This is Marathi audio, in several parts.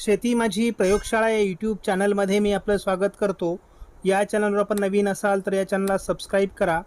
शेती माझी प्रयोगशाळा या यूट्यूब चॅनलमध्ये मी आपलं स्वागत करतो. या चॅनलवर आपण नवीन असाल तर या चॅनलला सबस्क्राईब करा.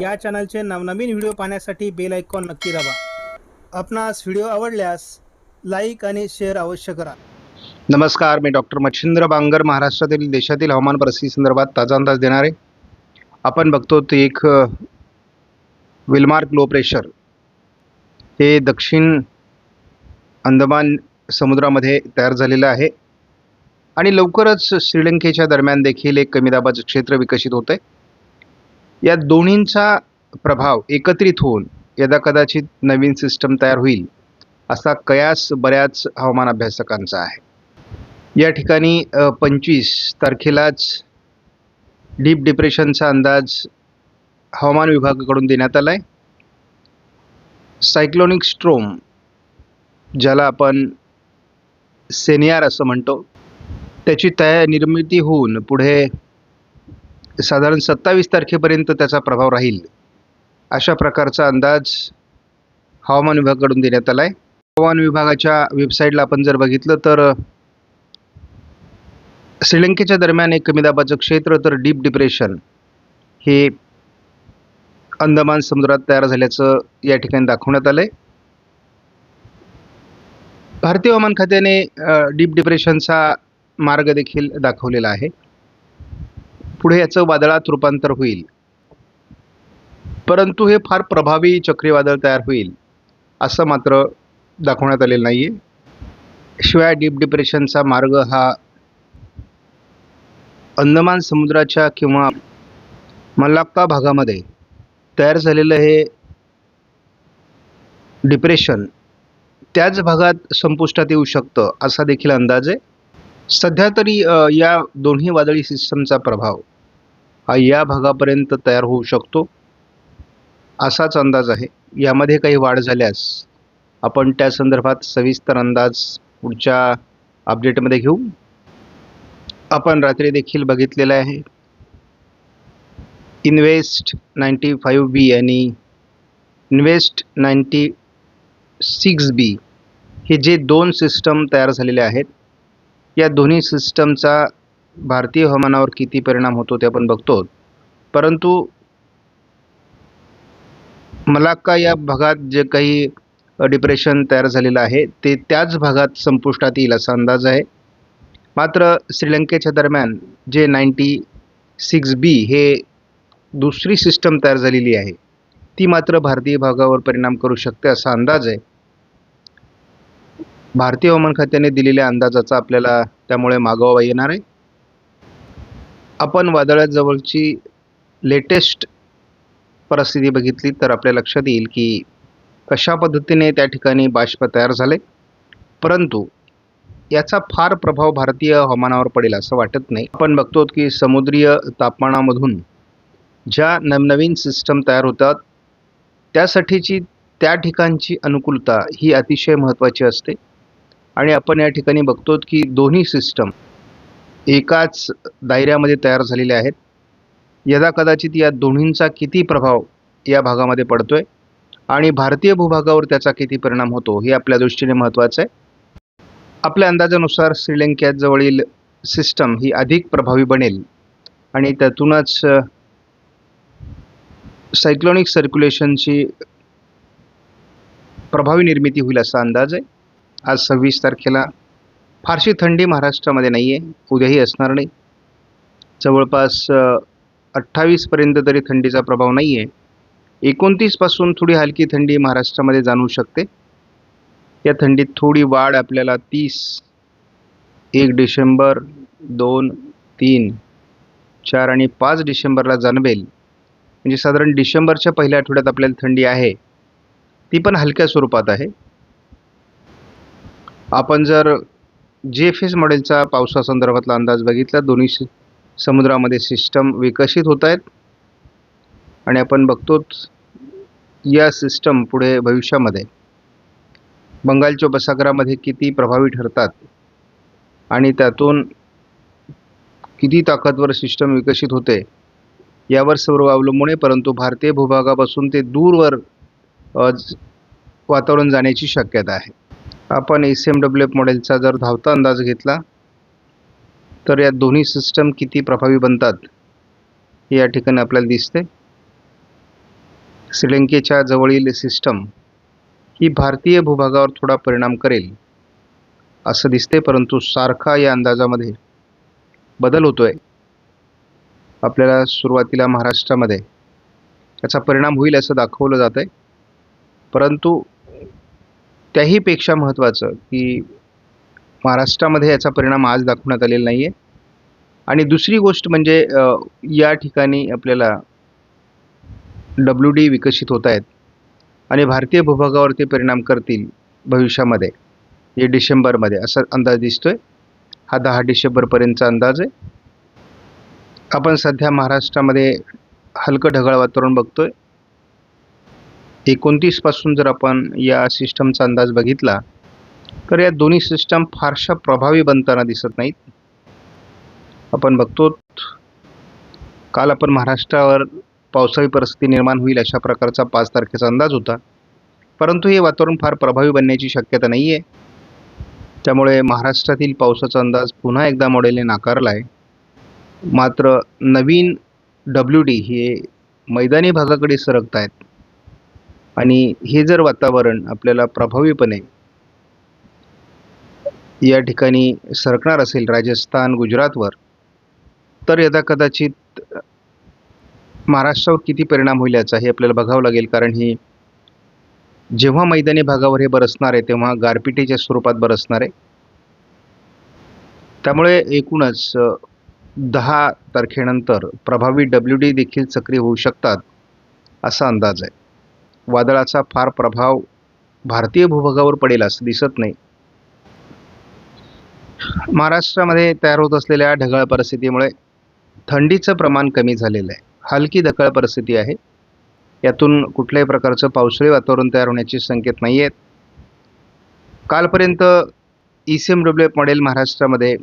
या चॅनलचे नवनवीन व्हिडिओ पाहण्यासाठी बेल आयकॉन नक्की दाबा. आपणास व्हिडिओ आवडल्यास लाईक आणि शेअर अवश्य करा. नमस्कार मी डॉक्टर मच्छिंद्र बांगर महाराष्ट्रातील देशातील हवामान परिस्थिती संदर्भात ताजा अंदाज देणार. आहे आपण बघतो ते एक विलमार्क लो प्रेशर. हे दक्षिण अंदमान समुद्रामध्ये तयार झालेलं आहे. आणि लवकरच श्रीलंकेच्या दरम्यान देखील एक कमी दाबाचं क्षेत्र विकसित होतं आहे या दोन्हींचा प्रभाव एकत्रित होऊन यदा कदाचित नवीन सिस्टम तयार होईल असा कयास बऱ्याच हवामान अभ्यासकांचा आहे. या ठिकाणी पंचवीस तारखेलाच डीप डिप्रेशनचा अंदाज हवामान विभागाकडून देण्यात आला आहे सायक्लोनिक स्ट्रोम ज्याला आपण सेनियार असं म्हणतो. त्याची तया निर्मिती होऊन पुढे साधारण सत्तावीस तारखेपर्यंत त्याचा प्रभाव राहील. अशा प्रकारचा अंदाज हवामान विभागाकडून देण्यात आला आहे हवामान विभागाच्या वेबसाईटला आपण जर बघितलं तर श्रीलंकेच्या दरम्यान एक कमी दाबाचं क्षेत्र तर डीप डिप्रेशन हे अंदमान समुद्रात तयार झाल्याचं या ठिकाणी दाखवण्यात आलं आहे भारतीय हवामान खात्याने डीप डिप्रेशनचा मार्ग देखील दाखवलेला आहे. पुढे याचं वादळात रूपांतर होईल. परंतु हे फार प्रभावी चक्रीवादळ तयार होईल असं मात्र दाखवण्यात आलेलं नाही आहे शिवाय डीप डिप्रेशनचा मार्ग हा अंदमान समुद्राच्या किंवा मल्लाक्का भागामध्ये तयार झालेलं हे डिप्रेशन त्याच भागात संपुष्टात येऊ शकतं असा देखील अंदाज आहे. सध्या तरी या दोन्ही वादळी सिस्टमचा प्रभाव हा या भागापर्यंत तयार होऊ शकतो असाच अंदाज आहे. यामध्ये काही वाढ झाल्यास आपण त्या संदर्भात सविस्तर अंदाज पुढच्या अपडेटमध्ये घेऊ. आपण रात्री देखील बघितलेलं आहे. इन्व्हेस्ट नाईन्टी फाईव्ह बी आणि इन्वेस्ट नाईन्टी सिक्स बी हे जे दोन सिस्टम तयार झालेले आहेत या दोन्ही सिस्टमचा भारतीय हवामानावर किती परिणाम होतो ते आपण बघतो. परंतु मलाक्का या भागात जे काही डिप्रेशन तयार झालेलं आहे ते त्याच भागात संपुष्टात येईल असा अंदाज आहे. मात्र श्रीलंकेच्या दरम्यान जे नाईन्टी सिक्स बी हे दुसरी सिस्टम तयार झालेली आहे ती मात्र भारतीय भागावर परिणाम करू शकते असा अंदाज आहे. भारतीय हवामान खात्याने दिलेल्या अंदाजाचा आपल्याला त्यामुळे मागोवा येणार आहे. आपण वादळाजवळची लेटेस्ट परिस्थिती बघितली तर आपल्या लक्षात येईल की कशा पद्धतीने त्या ठिकाणी बाष्प तयार झाले. परंतु याचा फार प्रभाव भारतीय हवामानावर पडेल असं वाटत नाही. आपण बघतो की समुद्रीय तापमानामधून ज्या नवनवीन सिस्टम तयार होतात त्यासाठीची त्या ठिकाणची अनुकूलता ही अतिशय महत्त्वाची असते. आणि आपण या ठिकाणी बघतो की दोन्ही सिस्टम एकाच दायऱ्यामध्ये तयार झालेले आहेत. यदा कदाचित या दोन्हींचा किती प्रभाव या भागामध्ये पडतो आहे आणि भारतीय भूभागावर त्याचा किती परिणाम होतो हे आपल्या दृष्टीने महत्त्वाचं आहे. आपल्या अंदाजानुसार श्रीलंकेजवळील सिस्टम ही अधिक प्रभावी बनेल आणि त्यातूनच सायक्लॉनिक सर्क्युलेशनची प्रभावी निर्मिती होईल असा अंदाज आहे. आज सव्वीस तारखेला फारशी थंडी महाराष्ट्रामध्ये नाही आहे उद्याही असणार नाही. जवळपास अठ्ठावीसपर्यंत तरी थंडीचा प्रभाव नाही आहे एकोणतीसपासून थोडी हलकी थंडी महाराष्ट्रामध्ये जाणवू शकते. या थंडीत थोडी वाढ आपल्याला तीस एक डिसेंबर दोन तीन चार आणि पाच डिसेंबरला जाणवेल. म्हणजे साधारण डिसेंबरच्या पहिल्या आठवड्यात आपल्याला थंडी आहे. ती पण हलक्या स्वरूपात आहे. आपण जर जी एफ एस मॉडेलचा पावसासंदर्भातला अंदाज बघितला दोन्ही समुद्रामध्ये सिस्टम विकसित होत आहेत. आणि आपण बघतोच या सिस्टम पुढे भविष्यामध्ये. बंगालच्या उपसागरामध्ये किती प्रभावी ठरतात आणि त्यातून किती ताकदवर सिस्टम विकसित होते यावर सर्व अवलंबून आहे परंतु भारतीय भूभागापासून ते दूरवर वातावरण जाण्याची शक्यता आहे. आपण एस एम डब्ल्यू एफ मॉडेलचा जर धावता अंदाज घेतला तर या दोन्ही सिस्टम किती प्रभावी बनतात हे या ठिकाणी आपल्याला दिसते. श्रीलंकेच्या जवळील सिस्टम ही भारतीय भूभागावर थोडा परिणाम करेल असं दिसते परंतु सारखा या अंदाजामध्ये बदल होतोय. आपल्याला सुरुवातीला महाराष्ट्रामध्ये याचा परिणाम होईल असं दाखवलं जात आहे परंतु त्याहीपेक्षा महत्त्वाचं की महाराष्ट्रामध्ये याचा परिणाम आज दाखवण्यात आलेला नाही आहे आणि दुसरी गोष्ट म्हणजे या ठिकाणी आपल्याला डब्ल्यू डी विकसित होत आहेत आणि भारतीय भूभागावर ते परिणाम करतील भविष्यामध्ये हे डिसेंबरमध्ये असा अंदाज दिसतोय. हा दहा डिसेंबरपर्यंतचा अंदाज आहे. आपण सध्या महाराष्ट्रामध्ये हलकं ढगाळ वातावरण बघतोय. एकोणतीसपासून जर आपण या सिस्टमचा अंदाज बघितला तर या दोन्ही सिस्टम फारशा प्रभावी बनताना दिसत नाहीत. आपण बघतो काल आपण महाराष्ट्रावर पावसाळी परिस्थिती निर्माण होईल अशा प्रकारचा पाच तारखेचा अंदाज होता. परंतु हे वातावरण फार प्रभावी बनण्याची शक्यता नाही आहे त्यामुळे महाराष्ट्रातील पावसाचा अंदाज पुन्हा एकदा मॉडेलने नाकारला आहे मात्र नवीन डब्ल्यू डी हे मैदानी भागाकडे सरकत आहेत आणि हे जर वातावरण आपल्याला प्रभावीपणे या ठिकाणी सरकणार असेल राजस्थान गुजरातवर तर यदा कदाचित महाराष्ट्रावर किती परिणाम होईल याचा हे आपल्याला बघावं लागेल. कारण ही जेव्हा मैदानी भागावर हे बरसणार आहे तेव्हा गारपिटीच्या स्वरूपात बरसणार आहे. त्यामुळे एकूणच दहा तारखेनंतर प्रभावी डब्ल्यू डी देखील सक्रिय होऊ शकतात असा अंदाज आहे. वादळाचा फार प्रभाव भारतीय भूभागावर पडेल असं दिसत नाही. महाराष्ट्रामध्ये तयार होत असलेल्या ढगाळ परिस्थितीमुळे थंडीचं प्रमाण कमी झालेलं आहे. हलकी ढगाळ परिस्थिती आहे. यातून कुठल्याही प्रकारचं पावसाळी वातावरण तयार होण्याचे संकेत नाही आहेत कालपर्यंत E C M W F model महाराष्ट्रामध्ये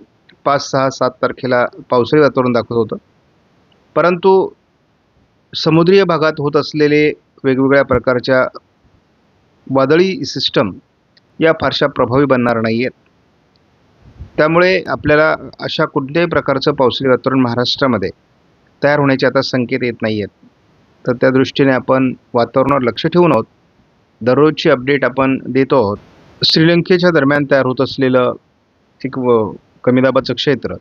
पाच सहा सात तारखेला पावसाळी वातावरण दाखवत होतं. परंतु समुद्रीय भागात होत असलेले वेगवेगळ्या प्रकारच्या वादळी सिस्टम या फारशा प्रभावी बनणार नाही आहेत त्यामुळे आपल्याला अशा कोणत्याही प्रकारचं पावसाळी वातावरण महाराष्ट्रामध्ये तयार होण्याचे आता संकेत येत नाही आहेत तर त्या दृष्टीने आपण वातावरणावर लक्ष ठेवून आहोत. दररोजची अपडेट आपण देतो आहोत. श्रीलंकेच्या दरम्यान तयार होत असलेलं एक कमी दाबाचं क्षेत्र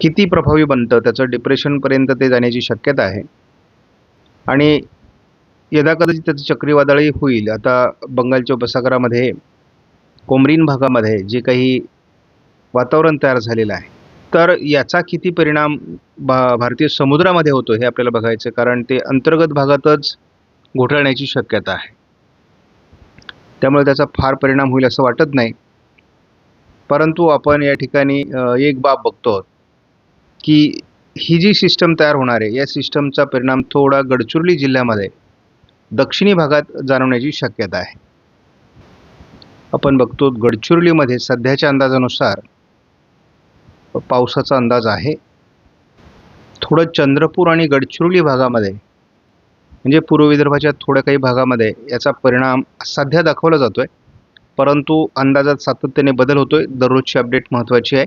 किती प्रभावी बनतं? त्याचं डिप्रेशनपर्यंत ते जाण्याची शक्यता आहे. आणि यदा कदाचित त्याचं चक्रीवादळही होईल आता बंगालच्या उपसागरामध्ये कोमरीन भागामध्ये जे काही वातावरण तयार झालेलं आहे तर याचा किती परिणाम भा भारतीय समुद्रामध्ये होतो हे आपल्याला बघायचं कारण ते अंतर्गत भागातच घोटाळण्याची शक्यता आहे. त्यामुळे त्याचा फार परिणाम होईल असं वाटत नाही. परंतु आपण या ठिकाणी एक बाब बघतो आहोत की ही जी सिस्टम तयार होणार आहे या सिस्टमचा परिणाम थोडा गडचिरोली जिल्ह्यामध्ये दक्षिणी भागात जाणवण्याची शक्यता आहे. आपण बघतो गडचिरोलीमध्ये सध्याच्या अंदाजानुसार पावसाचा अंदाज आहे. थोडं चंद्रपूर आणि गडचिरोली भागामध्ये म्हणजे पूर्व विदर्भाच्या थोड्या काही भागामध्ये याचा परिणाम सध्या दाखवला जातो आहे परंतु अंदाजात सातत्याने बदल होतो आहे दररोजची अपडेट महत्त्वाची आहे.